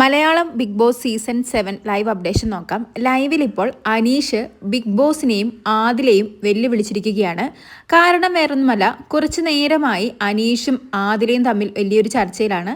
Malayalam Bigg Boss season seven live updation നോക്കാം. ലൈവിൽ ഇപ്പോൾ അനീഷ് ബിഗ് ബോസിനെയും ആദിലെയും വെല്ലുവിളിച്ചിരിക്കുകയാണ്. കാരണം വേറൊന്നുമല്ല കുറച്ചു നേരമായി അനീഷും ആദിലയും തമ്മിൽ വലിയൊരു ചർച്ചയിലാണ്.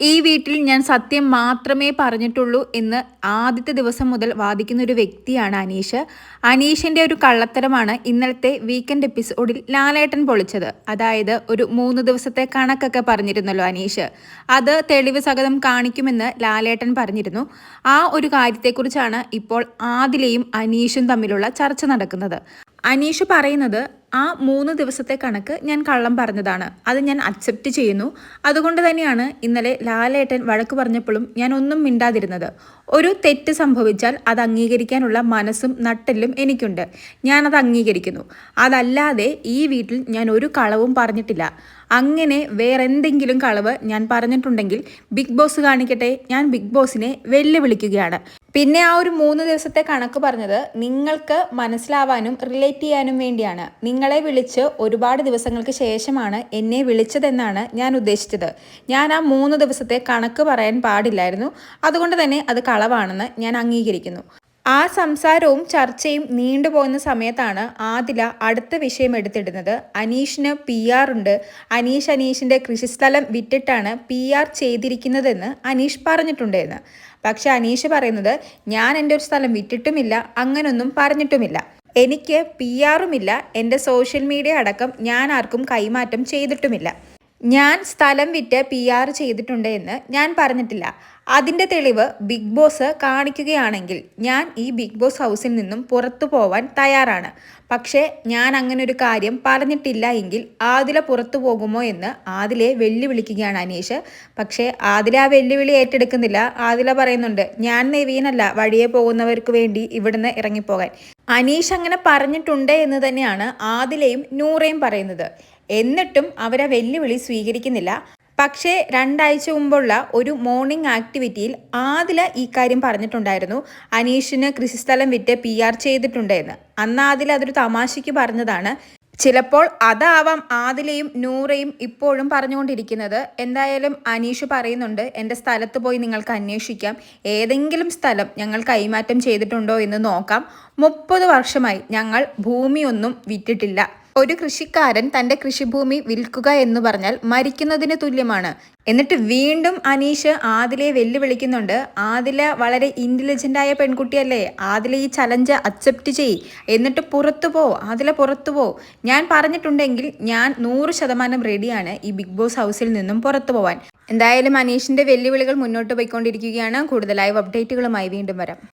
ഈ വീട്ടിൽ ഞാൻ സത്യം മാത്രമേ പറഞ്ഞിട്ടുള്ളൂ എന്ന് ആദ്യത്തെ ദിവസം മുതൽ വാദിക്കുന്ന ഒരു വ്യക്തിയാണ് അനീഷ്. അനീഷിന്റെ ഒരു കള്ളത്തരമാണ് ഇന്നലത്തെ വീക്കെൻഡ് എപ്പിസോഡിൽ ലാലേട്ടൻ പൊളിച്ചത്. അതായത് ഒരു മൂന്ന് ദിവസത്തെ കണക്കൊക്കെ പറഞ്ഞിരുന്നല്ലോ അനീഷ്. അത് തെളിവ് സകതം കാണിക്കുമെന്ന് ലാലേട്ടൻ പറഞ്ഞിരുന്നു. ആ ഒരു കാര്യത്തെക്കുറിച്ചാണ് ഇപ്പോൾ ആദിലയും അനീഷും തമ്മിലുള്ള ചർച്ച നടക്കുന്നത്. അനീഷ് പറയുന്നത് ആ മൂന്ന് ദിവസത്തെ കണക്ക് ഞാൻ കള്ളം പറഞ്ഞതാണ്. അത് ഞാൻ അക്സെപ്റ്റ് ചെയ്യുന്നു. അതുകൊണ്ട് തന്നെയാണ് ഇന്നലെ ലാലേട്ടൻ വഴക്ക് പറഞ്ഞപ്പോഴും ഞാൻ ഒന്നും മിണ്ടാതിരുന്നത്. ഒരു തെറ്റ് സംഭവിച്ചാൽ അത് അംഗീകരിക്കാനുള്ള മനസ്സും നട്ടെല്ലും എനിക്കുണ്ട്. ഞാനത് അംഗീകരിക്കുന്നു. അതല്ലാതെ ഈ വീട്ടിൽ ഞാൻ ഒരു കളവും പറഞ്ഞിട്ടില്ല. അങ്ങനെ വേറെന്തെങ്കിലും കളവ് ഞാൻ പറഞ്ഞിട്ടുണ്ടെങ്കിൽ ബിഗ് ബോസ് കാണിക്കട്ടെ? ഞാൻ ബിഗ് ബോസിനെ വെല്ലുവിളിക്കുകയാണ്. പിന്നെ ആ ഒരു മൂന്ന് ദിവസത്തെ കണക്ക് പറഞ്ഞത് നിങ്ങൾക്ക് മനസ്സിലാവാനും റിലേറ്റ് ചെയ്യാനും വേണ്ടിയാണ്. നിങ്ങളെ വിളിച്ച് ഒരുപാട് ദിവസങ്ങൾക്ക് ശേഷമാണ് എന്നെ വിളിച്ചതെന്നാണ് ഞാൻ ഉദ്ദേശിച്ചത്. ഞാൻ ആ മൂന്ന് ദിവസത്തെ കണക്ക് പറയാൻ പാടില്ലായിരുന്നു. അതുകൊണ്ട് തന്നെ അത് കളവാണെന്ന് ഞാൻ അംഗീകരിക്കുന്നു. ആ സംസാരവും ചർച്ചയും നീണ്ടുപോകുന്ന സമയത്താണ് ആദില അടുത്ത വിഷയം എടുത്തിടുന്നത്. അനീഷിന് പി ആർ ഉണ്ട്. അനീഷ് അനീഷിന്റെ കൃഷിസ്ഥലം വിറ്റിട്ടാണ് പി ആർ ചെയ്തിരിക്കുന്നതെന്ന് അനീഷ് പറഞ്ഞിട്ടുണ്ടെന്ന്. പക്ഷെ അനീഷ് പറയുന്നത് ഞാൻ എന്റെ ഒരു സ്ഥലം വിറ്റിട്ടുമില്ല അങ്ങനൊന്നും പറഞ്ഞിട്ടുമില്ല. എനിക്ക് പി ആറുമില്ല എന്റെ സോഷ്യൽ മീഡിയ അടക്കം ഞാൻ ആർക്കും കൈമാറ്റം ചെയ്തിട്ടുമില്ല. ഞാൻ സ്ഥലം വിറ്റ് പി ആർ ചെയ്തിട്ടുണ്ട് എന്ന് ഞാൻ പറഞ്ഞിട്ടില്ല. അതിന്റെ തെളിവ് ബിഗ് ബോസ് കാണിക്കുകയാണെങ്കിൽ ഞാൻ ഈ ബിഗ് ബോസ് ഹൗസിൽ നിന്നും പുറത്തു പോവാൻ തയ്യാറാണ്. പക്ഷേ ഞാൻ അങ്ങനെ ഒരു കാര്യം പറഞ്ഞിട്ടില്ല എങ്കിൽ ആദില പുറത്തു പോകുമോ എന്ന് ആദിലെ വെല്ലുവിളിക്കുകയാണ് അനീഷ്. പക്ഷേ ആദില ആ വെല്ലുവിളി ഏറ്റെടുക്കുന്നില്ല. ആദില പറയുന്നുണ്ട് ഞാൻ നെവീനല്ല വഴിയെ പോകുന്നവർക്ക് വേണ്ടി ഇവിടുന്ന് ഇറങ്ങിപ്പോകാൻ. അനീഷ് അങ്ങനെ പറഞ്ഞിട്ടുണ്ട് എന്ന് തന്നെയാണ് ആദിലയും നൂറയും പറയുന്നത്. എന്നിട്ടും അവരെ വെല്ലുവിളി സ്വീകരിക്കുന്നില്ല. പക്ഷേ രണ്ടാഴ്ച മുമ്പുള്ള ഒരു മോർണിംഗ് ആക്ടിവിറ്റിയിൽ ആദില ഈ കാര്യം പറഞ്ഞിട്ടുണ്ടായിരുന്നു. അനീഷിന് കൃഷിസ്ഥലം വിറ്റ് പി ആർ ചെയ്തിട്ടുണ്ട് എന്ന്. അന്ന് ആദില അതൊരു തമാശയ്ക്ക് പറഞ്ഞതാണ്. ചിലപ്പോൾ അതാവാം ആദിലയും നൂറയും ഇപ്പോഴും പറഞ്ഞുകൊണ്ടിരിക്കുന്നത്. എന്തായാലും അനീഷ് പറയുന്നുണ്ട് എന്റെ സ്ഥലത്ത് പോയി നിങ്ങൾക്ക് അന്വേഷിക്കാം. ഏതെങ്കിലും സ്ഥലം ഞങ്ങൾ കൈമാറ്റം ചെയ്തിട്ടുണ്ടോ എന്ന് നോക്കാം. മുപ്പത് വർഷമായി ഞങ്ങൾ ഭൂമിയൊന്നും വിറ്റിട്ടില്ല. ഒരു കൃഷിക്കാരൻ തന്റെ കൃഷിഭൂമി വിൽക്കുക എന്ന് പറഞ്ഞാൽ മരിക്കുന്നതിന് തുല്യമാണ്. എന്നിട്ട് വീണ്ടും അനീഷ് ആദിലയെ വെല്ലുവിളിക്കുന്നുണ്ട്. ആദില വളരെ ഇന്റലിജന്റായ പെൺകുട്ടിയല്ലേ? ആദില ഈ ചലഞ്ച് അക്സെപ്റ്റ് ചെയ്. എന്നിട്ട് പുറത്തു പോ. ആദില പുറത്തു പോ. ഞാൻ പറഞ്ഞിട്ടുണ്ടെങ്കിൽ ഞാൻ നൂറ് ശതമാനം റെഡിയാണ് ഈ ബിഗ് ബോസ് ഹൗസിൽ നിന്നും പുറത്തു പോവാൻ. എന്തായാലും അനീഷിന്റെ വെല്ലുവിളികൾ മുന്നോട്ട് പോയിക്കൊണ്ടിരിക്കുകയാണ്. കൂടുതൽ ലൈവ് അപ്ഡേറ്റുകളുമായി വീണ്ടും വരാം.